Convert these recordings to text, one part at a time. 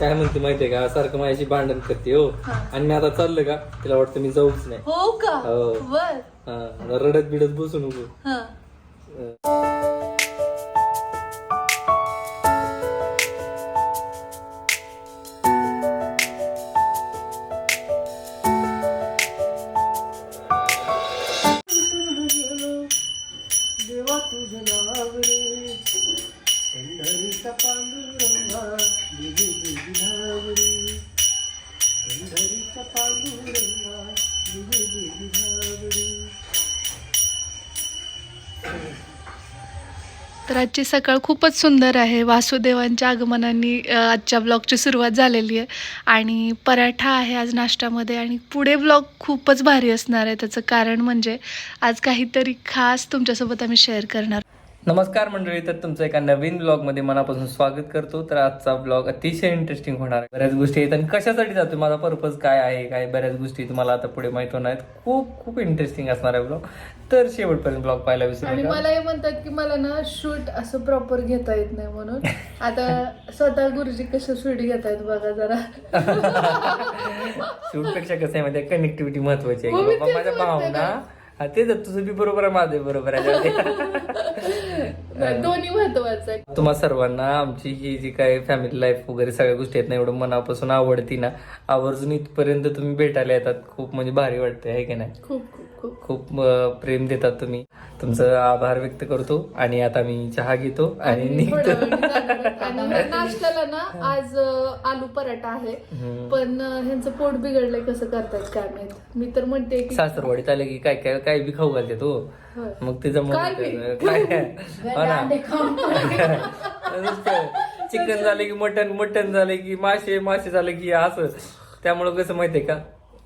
काय म्हणते माहितीये का? सारखं माझ्याशी भांडण करते हो. आणि मी आता चाललं का? तिला वाटतं मी जाऊच नाही. हो का? हो. बर. हा, रडत बिडत बसू नको. हा. तर आजची सकाळ खूपच सुंदर आहे. वासुदेवांच्या आगमनाने आजच्या ब्लॉगची सुरुवात झालेली आहे. आणि पराठा आहे आज नाश्त्यामध्ये आणि पुढे ब्लॉग खूपच भारी असणार आहे. त्याचं कारण म्हणजे आज काहीतरी खास तुमच्यासोबत आम्ही शेअर करणार. नमस्कार मंडळी तर तुमचं एका नवीन ब्लॉगमध्ये मनापासून स्वागत करतो. तर आजचा ब्लॉग अतिशय इंटरेस्टिंग होणार आहे. बऱ्याच गोष्टी आहेत आणि कशासाठी जातो माझा पर्पज काय आहे काय बऱ्याच गोष्टी तुम्हाला आता पुढे माहीत होणार आहेत. खूप खूप इंटरेस्टिंग असणार आहे ब्लॉग तर शेवटपर्यंत ब्लॉग पाहायला विसरू आणि नका. मला हे म्हणतात की मला ना शूट असं प्रॉपर घेता येत नाही म्हणून. आता स्वतः गुरुजी कसं शूट घेतायत बघा जरा. शूटपेक्षा कसं आहे माहिती कनेक्टिव्हिटी महत्वाची आहे. हो, मी बाबा तेच माझ्या म्हणते भावना. हा तेच आहे, तुझं बी बरोबर आहे माझं बी बरोबर आहे. दोन्ही महत्वाचं आहे. तुम्हा सर्वांना आमची ही जी काय फॅमिली लाईफ वगैरे सगळ्या गोष्टी आहेत ना एवढं मनापासून आवडती ना आवर्जून इथपर्यंत तुम्ही भेटायला येतात. खूप म्हणजे भारी वाटते आहे की नाही? खूप खूप. खूप. प्रेम देतात तुम्ही. तुमचं आभार व्यक्त करतो आणि आता मी चहा घेतो आणि निघतो. आणि नाश्त्याला ना आज आलू पराठा आहे. पण ह्यांचं पोट बिघडलंय कसं करतायत काय माहीत. मी तर म्हणते की सासरवाडीत आले की काय काय काय बी खाऊ घालते तो होय. मग तिचं मग काय हो ना. चिकन झाले की मटन मटन झाले की मासे मासे झाले की असं. त्यामुळं कसं माहितीये का?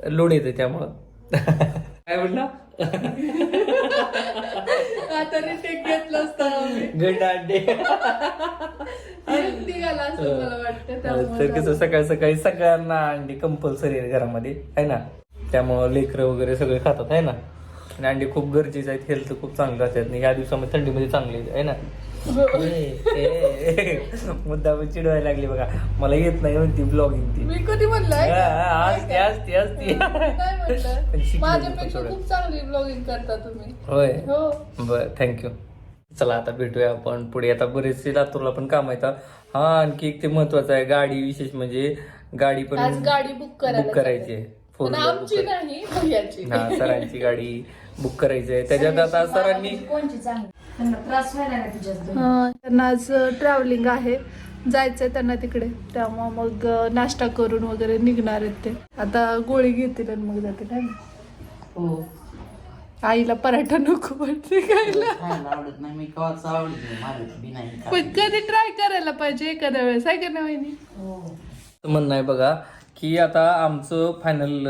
लोड येते त्यामुळं. काय म्हणला आता रिटेक घेतलं असतं निघाला असं मला वाटतं त्यामुळे तर कसं सकाळ सकाळी सगळ्यांना अंडी कंपल्सरी आहे घरामध्ये आहे ना? त्यामुळं लेकरं वगैरे सगळे खातात आहे ना? आणि अंडी खूप गरजेचे आहेत हेल्थ खूप चांगलं आणि या दिवसामध्ये थंडीमध्ये चांगली आहे ना? मुद्दा चिडवायला लागली बघा. मला येत नाही म्हणती ब्लॉगिंग ती. मी कधी म्हणलंय? आज ती आज ती आज ती नाही म्हटलं पण शिकली माझ्यापेक्षा थोडं. खूप चांगली ब्लॉगिंग करता तुम्ही. होय? हो. बर थँक्यू चला आता भेटूया आपण पुढे. आता बरेचसे लातूरला पण काम आहेत हा. आणखी एक ते महत्वाचं आहे. गाडी विशेष म्हणजे गाडी पण गाडी बुक करायची फोर आमची नाही सरांची गाडी. बुक करायची आहे त्याच्यात आता सरांनी कोणची चांगली? त्यांना त्रास व्हायला हा, आज ट्रॅव्हलिंग आहे. जायचंय त्यांना तिकडे. त्यामुळे मग अ, नाश्ता करून वगैरे निघणार आहेत ते. आता गोळी घेतील आणि मग जातील है ना? हो. आईला पराठा नको वाटते खायला. खायला आवडत नाही. मी कवाच आवडत नाही. मला बी नाही खात. पण कधी ट्राय करायला पाहिजे एखाद्या वेळेस आहे का नाही वहिनी? हो. म्हणणं आहे बघा की आता आमचं फायनल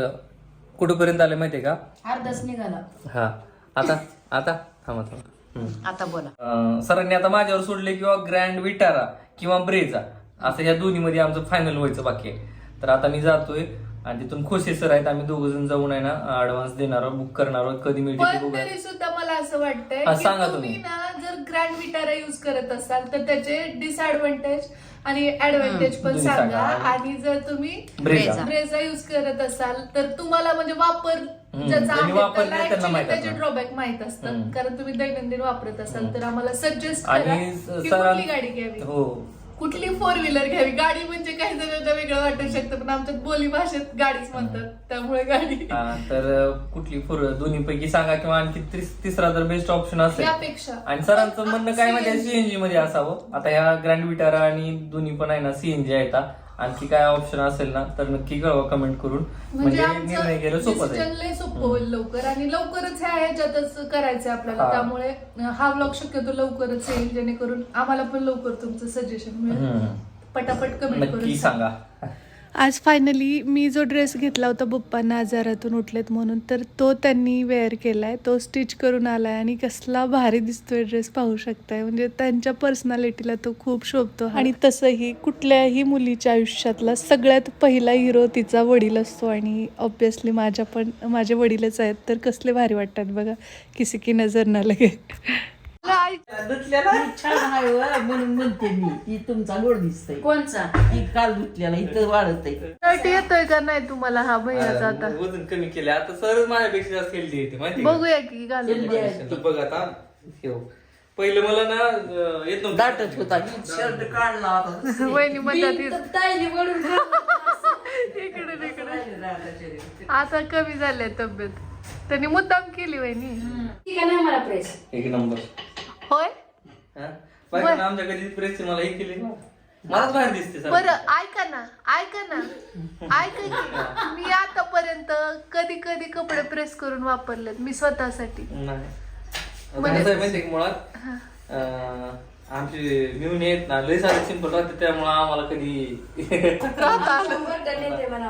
कुठपर्यंत आलं माहितीये का? अर्धाच निघाला. हा. आता आता? थांबा थांबा. हम्म. आता बोला. अं, सरांनी आता माझ्यावर सोडले किंवा ग्रँड विटारा किंवा ब्रेजा असं या दोन्ही मध्ये आमचं फायनल व्हायचं बाकी आहे. तर आता मी जातोय आणि तिथून खोसे सर आहेत. आम्ही दोघ जण जाऊन आहे ना ऍडव्हान्स देणार आहोत बुक करणार आहोत. कधी मिळते ते पण बघूया. तरी सुद्धा मला असं वाटतंय हा, की सांगा तुम्ही तुम्ही. ना जर ग्रँड विटारा युज करत असाल तर त्याचे डिसएडव्हान्टेज आणि ऍडव्हान्टेज पण सांगा. सांगा. आणि जर तुम्ही ब्रेजा. ब्रेझा युज करत असाल तर तुम्हाला म्हणजे वापर हम्म, ज्याचा ज्यांनी आहे वापरले त्याला त्यांना actually माहीत त्याचे असणार. ड्रॉबॅक माहीत असतात. हम्म. कारण तुम्ही दैनंदिन वापरत असाल तर आम्हाला सजेस्ट आणि करा की कुठली गाडी घ्यावी. हो. कुठली फोर व्हीलर घ्यावी? गाडी म्हणजे काही जणांना वेगळं वाटू शकतं पण आमच्यात बोली भाषेत गाडीच म्हणतात. त्यामुळे गाडी. हा, तर कुठली फोर दोन्ही पैकी सांगा किंवा आणखी तिस- तिसरा जर बेस्ट ऑप्शन असेल. यापेक्षा. आणि सरांचं म्हणणं काय म्हणजे. सीएनजी मध्ये असावं. आता ह्या ग्रँड विटारा आणि दोन्ही पण आहे ना सीएनजी आहेत हा. आणखी काय ऑप्शन असेल ना तर नक्की कळवा कमेंट करून. म्हणजे म्हणजे निर्णय सोपं जाईल. सोपं होईल लवकर आणि लवकरच ह्या ह्याच्यातच करायचंय आपल्याला. त्यामुळे हा ब्लॉग शक्यतो लवकरच येईल जेणेकरून आम्हाला पण लवकर तुमचं सजेशन मिळेल. पटापट कमेंट करून सांगा. आज फायनली मी जो ड्रेस घेतला होता पप्पांना आजारातून उठलेत म्हणून तर तो त्यांनी वेअर केला आहे तो स्टिच करून आला आहे आणि कसला भारी दिसतोय ड्रेस पाहू शकताय. म्हणजे त्यांच्या पर्सनॅलिटीला तो खूप शोभतो आणि तसंही कुठल्याही मुलीच्या आयुष्यातला सगळ्यात पहिला हिरो तिचा वडील असतो आणि ऑब्विसली माझ्या पण माझे वडीलच आहेत तर कसले भारी वाटतात बघा. किसी की नजर न लगे. धुतलेला? छान आहे व, म्हणून म्हणते मी ती तुमचा गोड दिसतंय. कोणचा? ती काल धुतलेला इथं वाढत आहे शर्ट येतोय का नाही तुम्हाला हा भैयाचा आता वजन कमी केले आता सर माझ्यापेक्षा जास्त हेल्दी येते माहिती? बघूया की घालून. बघ आता. हे. पहिलं मला ना अं, येत नव्हतं. दाटत होता. शर्ट काढला होता. वहिनी म्हणतात ताईने वळून इकडे इकडे आता कमी झाली तब्येत. त्यांनी मुद्दाम केली वहिनी. ठीक आहे नाही मला प्रेस एक नंबर. होय? हा? आमच्या कधी प्रेसचे मला हे केले मलाच बाहेर दिसते सर बरं ऐका ना ऐका ना. ऐका की मी आतापर्यंत कधी कधी कपडे प्रेस करून वापरलेत मी स्वतःसाठी. नाही. म्हणजे- का मुळात? अं, आमचे मिळून येत ना. लय सारे सिंपल राहते त्यामुळे आम्हाला कधी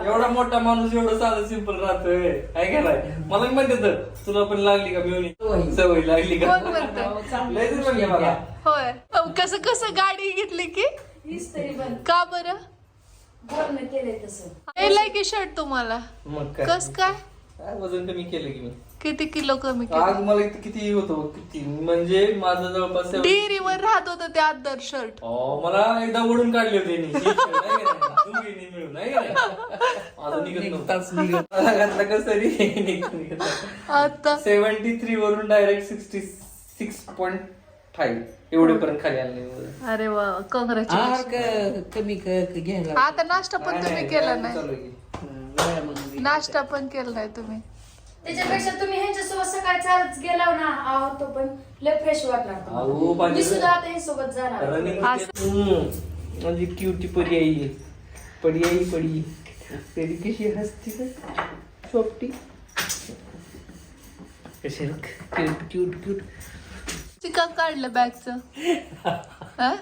एवढा मोठा माणूस एवढं साधं सिंपल राहतोय काय काय मला म्हणते तर तुला पण लागली का मिळून? सवय. लागली का? लय म्हणले मला. होय. कसं कसं गाडी घेतली की? का बरं? केलंय तसं. केलंय की शर्ट तुम्हाला? मग काय? कस काय? काय वजन कमी केलं की मी किती किलो कमी केलं आज मला इथं किती होतं किती म्हणजे माझं जवळपास seven- डेअरीवर राहत होतं ते आदर शर्ट अहो, मला एकदा ओढून काढले होते यांनी. शी, शी, नाही का नाही? दोघींनी मिळून नाही का नाही? आता निघत नव्हतं. मला घातलं कसं तरी निघत निघत आता सेव्हन्टी थ्री वरून direct sixty six point five एवढे पर्यंत खाली आणले मला. अरे वा आहार कॉंग्रॅच्युलेशन क- कमी क- क- घ्यायला आता नाश्ता पण तुम्ही केला नाही चालू आहे की. हं, व्यायामामध्ये. नाश्ता पण केला नाही तुम्ही त्याच्यापेक्षा तुम्ही ह्यांच्यासोबत सकाळी चालत गेला ना आहोत तो पण लय फ्रेश वाटणार अहो. माझी- मी सुद्धा आता हे सोबत जाणार रनिंग असं. म्हणजे क्यूटी पडी आई. पडी आई पडी. तेरी कशी हसती का कशी क्यूट क्यूट क्यूट चिका काढलं बॅगचं हा?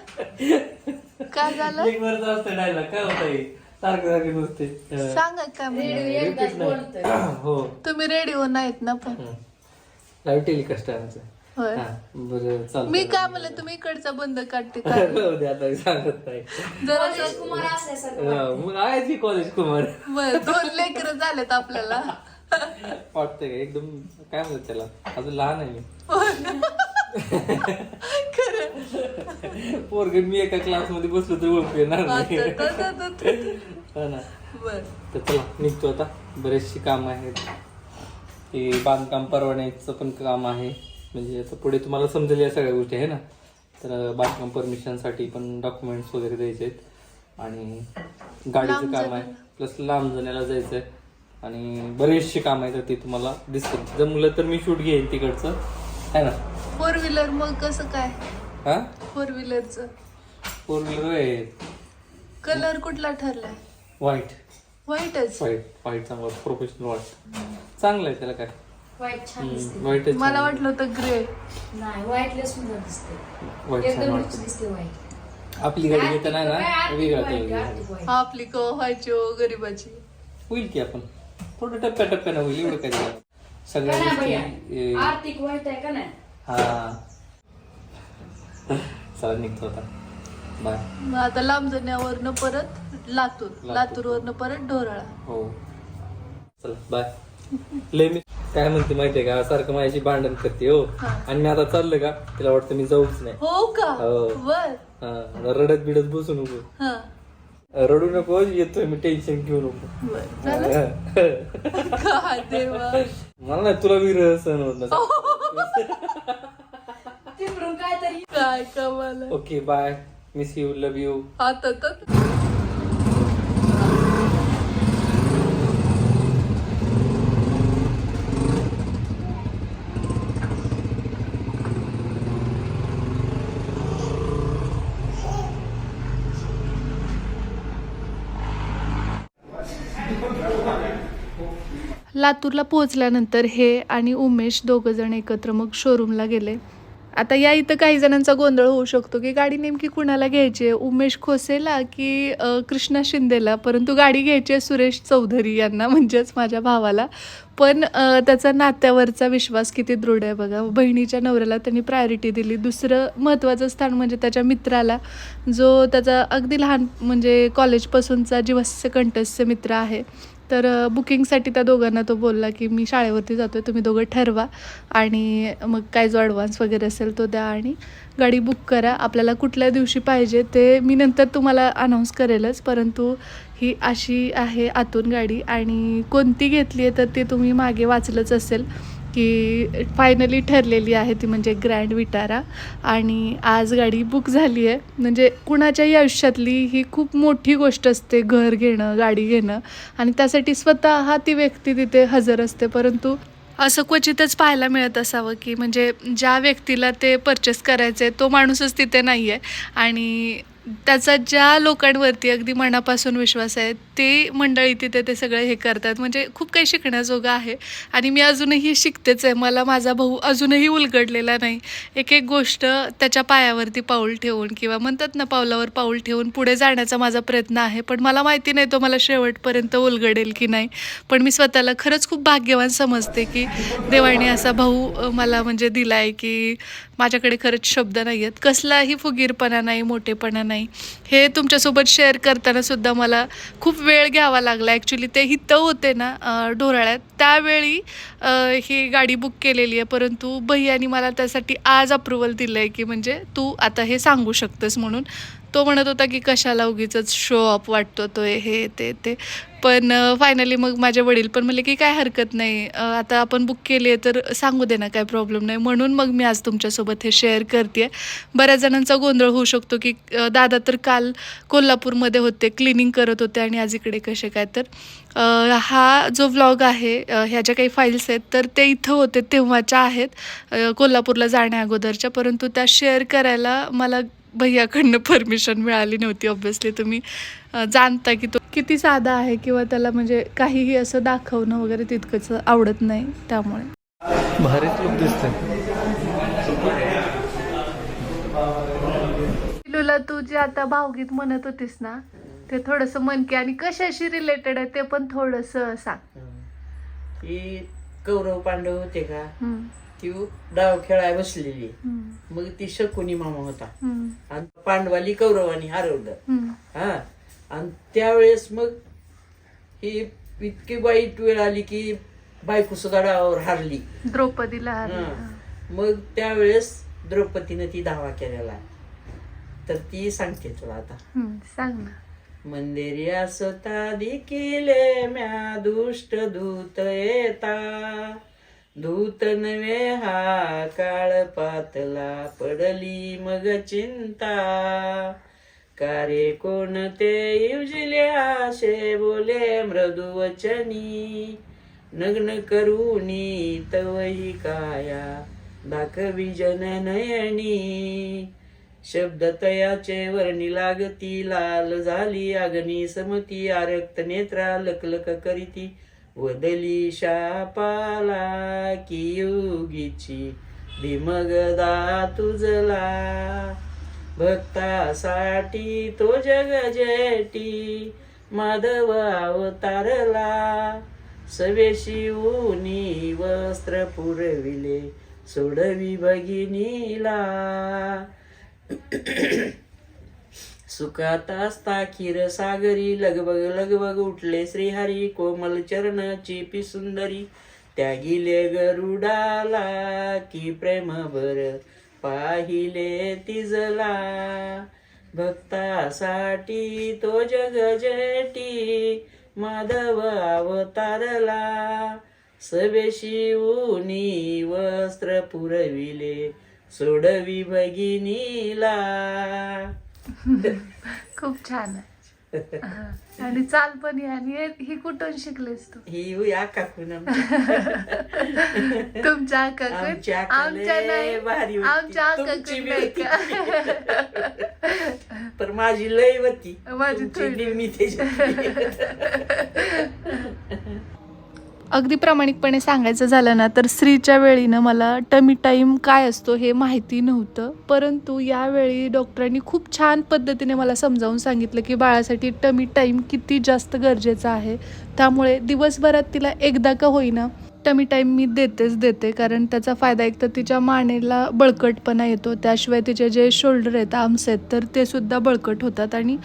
काय झालं? एक वरच असतं डायलॉग काय होत आहे सारखं सारखं नुसते सांगा काय म्हणजे एकदाच बोलतोय हो. तुम्ही रेडिओ नाहीत ना पण. लाईव्ह टेलिकास्ट आहे आमचं. होय. हा, बरं चालतं मी काय म्हणलं तुम्ही इकडचा बंद काढते का? राहू दे आता मी सांगत नाही. जरा कॉलेज कुमार असल्यासारखं हा, मग आहे ती कॉलेज कुमार? बर दोन लेकर झालेत आपल्याला. वाटतंय का? एकदम काय म्हणतात त्याला? अजून लहान आहे मी. पोरग मी एका क्लासमध्ये बसलो तर ओळखू येणार नाही. हा ना. बर. तर चला निघतो आता. बरेचशी काम आहेत. ते बांधकाम परवान्याचं पण काम आहे. म्हणजे आता पुढे तुम्हाला समजेल या सगळ्या गोष्टी आहे ना? तर बांधकाम परमिशनसाठी पण डॉक्युमेंट्स वगैरे द्यायचे आहेत. आणि गाडीचं काम आहे. प्लस लांब जाण्याला जायचं आहे आणि बरेचसे काम आहेत तर ते तुम्हाला दिसतील. जमलं तर मी शूट घेईन तिकडचं. आहे ना? फोर व्हीलर मग कसं काय? हा? फोर व्हीलरचं फोर व्हीलर आहे कलर कुठला ठरलाय? व्हाईट व्हाईटच व्हाईट व्हाईट चांगला प्रोफेशनल व्हाईट चांगलं आहे त्याला काय. व्हाईट छान दिसते. मला वाटलं होतं ग्रे नाही व्हाईट लय सुंदर दिसते. व्हाईट छान एकदम वाटतं. rich दिसते व्हाईट आपली गाडी घेताना ना वेगळा कलर आपली क व्हायची हो गरीबाची. होईल की आपण. थोडं टप्प्या टप्प्यानं होईल एवढं काय झालं. सगळ्या गोष्टी ए, आर्थिक व्हाईट आहे का नाही? हा. चला निघतो आता. बाय मग आता लांब जाण्यावरनं परत लातूर. लातूर. लातूरवरनं परत ढोराळा. हो. चला बाय लय मी काय म्हणते माहितीये का? सारखं माझ्याशी भांडण करते हो. हा. आणि मी आता चाललं का? तिला वाटतं मी जाऊच नाही. हो का? हो. बर. हा रडत बिडत बसू नको हा. रडू नको येतोय मी टेन्शन घेऊ नको. बर झालं देवा? मला नाही तुला विरह सहन होत नसेल. तिकडून काय तरी काय कमाल okay bye miss you love you आता तर. लातूरला पोहोचल्यानंतर हे आणि उमेश दोघं जण एकत्र मग शोरूमला गेले. आता या इथं काही जणांचा गोंधळ होऊ शकतो की गाडी नेमकी कुणाला घ्यायची आहे? उमेश खोसेला की कृष्णा शिंदेला? परंतु गाडी घ्यायची आहे सुरेश चौधरी यांना म्हणजेच माझ्या भावाला. पण त्याचा नात्यावरचा विश्वास किती दृढ आहे बघा. बहिणीच्या नवऱ्याला त्यांनी प्रायोरिटी दिली. दुसरं महत्त्वाचं स्थान म्हणजे त्याच्या मित्राला जो त्याचा अगदी लहान म्हणजे कॉलेजपासूनचा जीवस्य कंठस्य मित्र आहे. तर बुकिंगसाठी त्या दोघांना तो बोलला की मी शाळेवरती जातो आहे तुम्ही दोघं ठरवा. आणि मग काय जो ॲडव्हान्स वगैरे असेल तो द्या आणि गाडी बुक करा. आपल्याला कुठल्या दिवशी पाहिजे ते मी नंतर तुम्हाला अनाऊन्स करेलच. परंतु ही अशी आहे आतून गाडी आणि कोणती घेतली आहे तर ते तुम्ही मागे वाचलंच असेल. की फायनली ठरलेली आहे ती म्हणजे ग्रँड विटारा आणि आज गाडी बुक झाली आहे. म्हणजे कुणाच्याही आयुष्यातली ही खूप मोठी गोष्ट असते घर घेणं गाडी घेणं. आणि त्यासाठी स्वतः ती व्यक्ती तिथे हजर असते. परंतु असं क्वचितच पाहायला मिळत असावं की म्हणजे ज्या व्यक्तीला ते परचेस करायचं आहे तो माणूसच तिथे नाही आहे आणि त्याचा ज्या लोकांवरती अगदी मनापासून विश्वास आहे ते मंडळी तिथे ते सगळं हे करतात. म्हणजे खूप काही शिकण्याजोगं आहे. आणि मी अजूनही शिकतेच आहे. मला माझा भाऊ अजूनही उलगडलेला नाही. एक एक गोष्ट त्याच्या पायावरती पाऊल ठेवून किंवा म्हणतात ना पावलावर पाऊल ठेवून पुढे जाण्याचा माझा प्रयत्न आहे. पण मला माहिती नाही तो मला शेवटपर्यंत उलगडेल की नाही. पण मी स्वतःला खरंच खूप भाग्यवान समजते की देवाने असा भाऊ मला म्हणजे दिला आहे की माझ्याकडे खरंच शब्द नाही आहेत कसलाही फुगीरपणा नाही मोठेपणा नाही. नाही. हे तुमच्यासोबत शेअर करताना सुद्धा मला खूप वेळ घ्यावा लागला. ॲक्च्युली ते हितं होते ना ढोराळ्यात. त्यावेळी ही गाडी बुक केलेली आहे. परंतु भैयानी मला त्यासाठी आज अप्रुव्हल दिलं आहे की म्हणजे तू आता हे सांगू शकतेस म्हणून. तो म्हणत होता की कशाला उगीच शो ऑफ वाटतो तो हे ते ते. पण फायनली मग माझे वडील पण म्हणले की काय हरकत नाही. आता आपण बुक केली आहे तर सांगू दे ना काय प्रॉब्लेम नाही. म्हणून मग मी आज तुमच्यासोबत हे शेअर करते बऱ्याच जणांचा गोंधळ होऊ शकतो की दादा तर काल कोल्हापूरमध्ये होते क्लिनिंग करत होते आणि आज इकडे कसे काय तर. हा जो व्लॉग आहे ह्या ज्या काही फाईल्स आहेत तर ते इथं होते तेव्हाच्या आहेत. कोल्हापूरला जाण्या अगोदरच्या. परंतु त्या शेअर करायला मला भैयाकडनं परमिशन मिळाली नव्हती ऑब्व्हियसली तुम्ही जाणता की तो किती साधा आहे किंवा त्याला म्हणजे काहीही असं दाखवणं वगैरे तितकंच आवडत नाही त्यामुळे. भारीच लुक पिलूला तू जे आता भावगीत म्हणत होतीस ना ते थोडंसं मन की आणि कशाशी रिलेटेड आहे ते पण थोडंसं सांग. ही कौरव पांडव होते का? ती डाव खेळाय बसलेली. मग ती शकुनी मामा होता. आणि पांडवाली कौरवानी हरवलं हा. आणि त्यावेळेस मग ही इतकी वाईट वेळ आली की बायको सुद्धा डावावर हारली. द्रौपदीला हरली. मग त्यावेळेस द्रौपदीने ती धावा केलेला. तर ती सांगते तुला आता. सांग ना. मंदिरी असता दिकिले म्या दुष्ट दूत येता. धूतन नवे हा काळ पातला पडली मग चिंता. कार्य कोणते युजले आशे बोले मृदुवचनी. नग्न करूनी तवही काया दाखवी जननयनी. शब्द तयाचे वर्णी लागती लाल झाली अग्नी समती आरक्त नेत्रा लकलक करीती. वदली शापाला की योगीची दिमगदा तुझला भक्तासाठी तो जग जेटी माधव अवतारला. सवेशी ऊनी वस्त्र पुरविले सोडवी भगिनीला. सुखात असता खीर सागरी लगबग लगबग उठले श्रीहरी कोमल चरणाची पी सुंदरी. त्यागिले गरुडाला की प्रेम बर पाहिले तिजला. भक्तासाठी तो जग जेटी माधव अवतारला. सवेशी ऊनी वस्त्र पुरविले सोडवी भगिनीला. खूप छान आहे हा. आणि चाल पण आहे आणि हे- ही कुठून शिकलेस तू ही तुमच्या काकून आमची आका आमच्या नाही भारी होती. आमच्या तुमची काकून बी नाही होती. का पर माझी लय होती माझी तुमची थोडी. निम्मी त्याच्यात. अगदी प्रामाणिकपणे सांगायचं झालं ना तर स्त्रीच्या वेळीनं मला टमी टाईम काय असतो हे माहिती नव्हतं. परंतु यावेळी डॉक्टरांनी खूप छान पद्धतीने मला समजावून सांगितलं की बाळासाठी टमी टाईम किती जास्त गरजेचा आहे. त्यामुळे दिवसभरात तिला एकदा का होईना टमी टाईम मी देतेच देते कारण त्याचा फायदा एक तर तिच्या मानेला बळकटपणा येतो त्याशिवाय तिचे जे शोल्डर आहेत आर्म्स आहेत तर ते सुद्धा बळकट होतात. आणि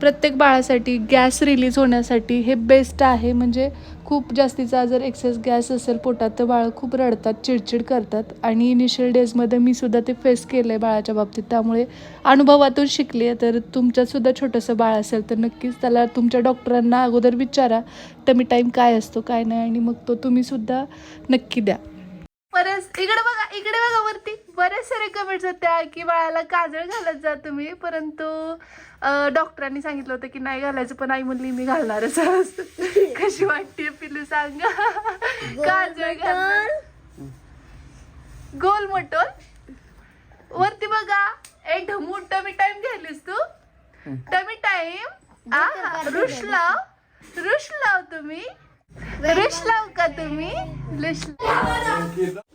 प्रत्येक बाळासाठी गॅस रिलीज होण्यासाठी हे बेस्ट आहे. म्हणजे खूप जास्तीचा जर एक्सेस गॅस असेल पोटात तर बाळ खूप रडतात चिडचिड करतात. आणि इनिशियल डेजमध्ये मी सुद्धा ते फेस केलं आहे बाळाच्या बाबतीत. त्यामुळे अनुभवातून शिकली आहे तर तुमच्यातसुद्धा छोटंसं बाळ असेल तर नक्कीच त्याला तुमच्या डॉक्टरांना अगोदर विचारा टमी टाईम काय असतो काय नाही? आणि मग तो तुम्हीसुद्धा नक्की द्या. बरेच इकडे बघा इकडे बघा वरती. बरेच सारे कमेंट्स होत्या की बाळाला काजळ घालत जा तुम्ही. परंतु डॉक्टरांनी सांगितलं होतं की नाही घालायचं पण आई म्हणली मी घालणारच कशी वाटते पिलू सांगा. काजळ घालणार गोल मोटोल वरती बघा ए ढमू टमी टाइम घ्यायलीस तू. टमी टाइम आ रुश लाव रुश लाव तुम्ही. रुश लाव का तुम्ही?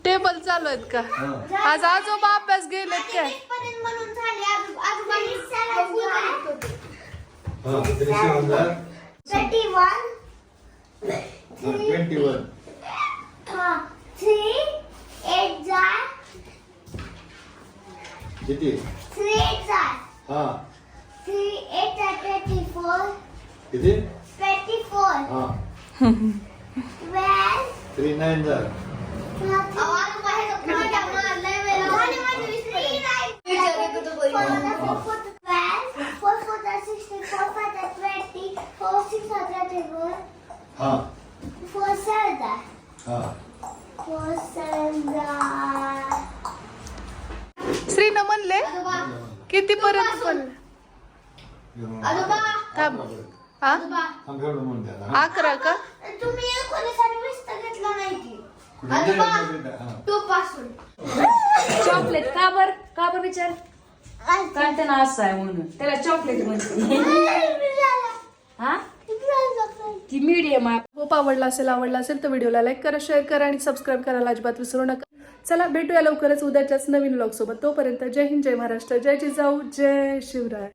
टेबल चालू आहेत का? आज आजोबा अभ्यास गेलेत काय? किती थ्री एट हा थ्री एट जार ट्वेंटी फोर किती? ट्वेंटी फोर हा. थ्री नाईन जर हा हा श्रीनं म्हणले किती पर्यंत पण थांब. हा? म्हणून अकरा का? तुम्ही एकोणीसावी वीस तर घेतला नाही की हा तो? पासून चॉकलेट का बर? का बर विचार? कारण त्यांना असं आहे म्हणून? त्याला चॉकलेट म्हणते. हा? ती मीडियम आहे. खूप आवडला असेल आवडला असेल तर व्हिडिओला लाईक करा शेअर करा आणि सबस्क्राईब करायला अजिबात विसरू नका. चला भेटूया लवकरच उद्याच्याच नवीन ब्लॉग सोबत. तोपर्यंत जय हिंद जय महाराष्ट्र जय जिजाऊ जय शिवराय.